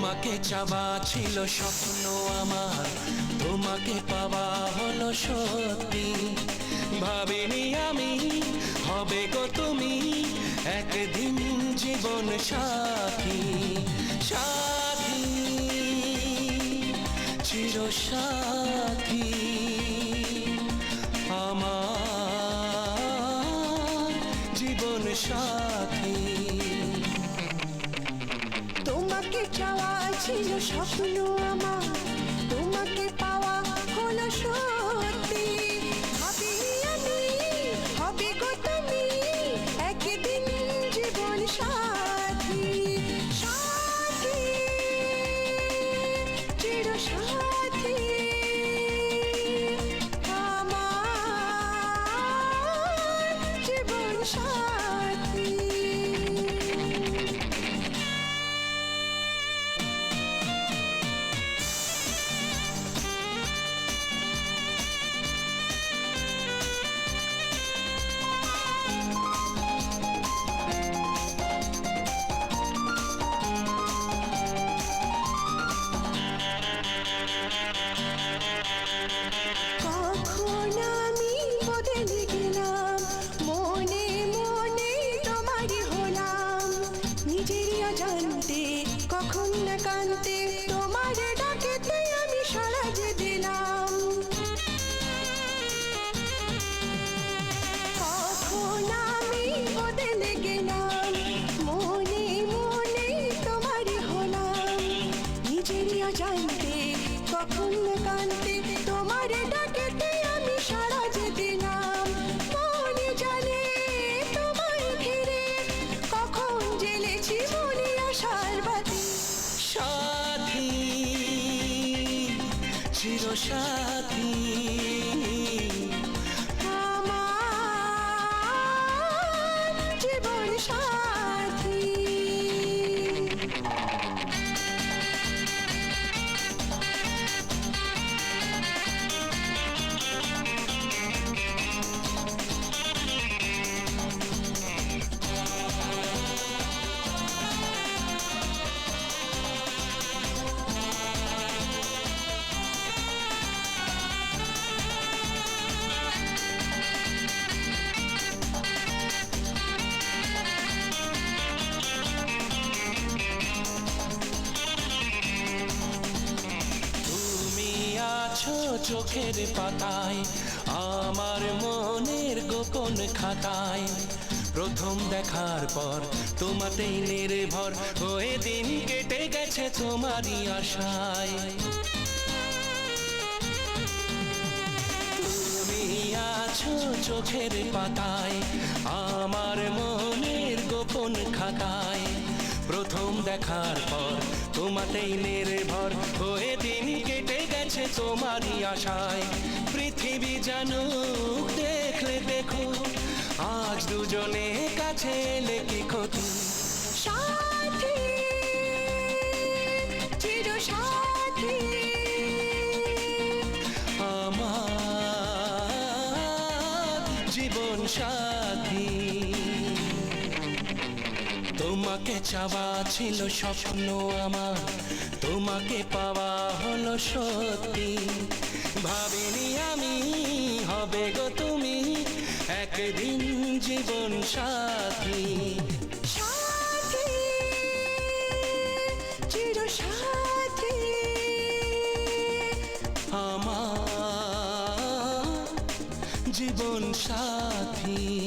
তোমাকে চাওয়া ছিল স্বপ্ন আমার। তোমাকে পাওয়া হলো সত্যি। ভাবিনি আমি, হবে গো তুমি, একদিন জীবন সাথী। সাথী সাথী আমার জীবন সাথী। চাওয়া ছিল স্বপ্ন আমার। তোমাকে পাওয়া কখন না কান্তে তোমার ডাকেতে আমি সারা যে দিলাম। কখন আমি বদলে গেলাম, মনে মনে তোমার হলাম। নিজেরই জানতে কখন কান্তে চির চোখের পাতায়, আমার মনের গোপন খাতায়। প্রথম দেখার পর তোমাতেই নির্ভর হয়ে দিন কেটে গেছে তোমারই আশায়। চোখের পাতায়, আমার মনের গোপন খাতায়। প্রথম দেখার পর তোমাতেই নির্ভর হয়ে দিন কেটে গেছে তোমারই আশায়। পৃথিবী জানুক দেখলে দেখো আজ দুজনে কাছে এলে কি ক্ষতি? সাথী চির সাথী আমার জীবন সাথী। তোমাকে চাওয়া ছিল স্বপ্ন আমার। তোমাকে পাওয়া হলো সত্যি। ভাবিনি আমি হবে গো তুমি একদিন জীবন সাথী। সাথী সাথী আমার জীবন সাথী।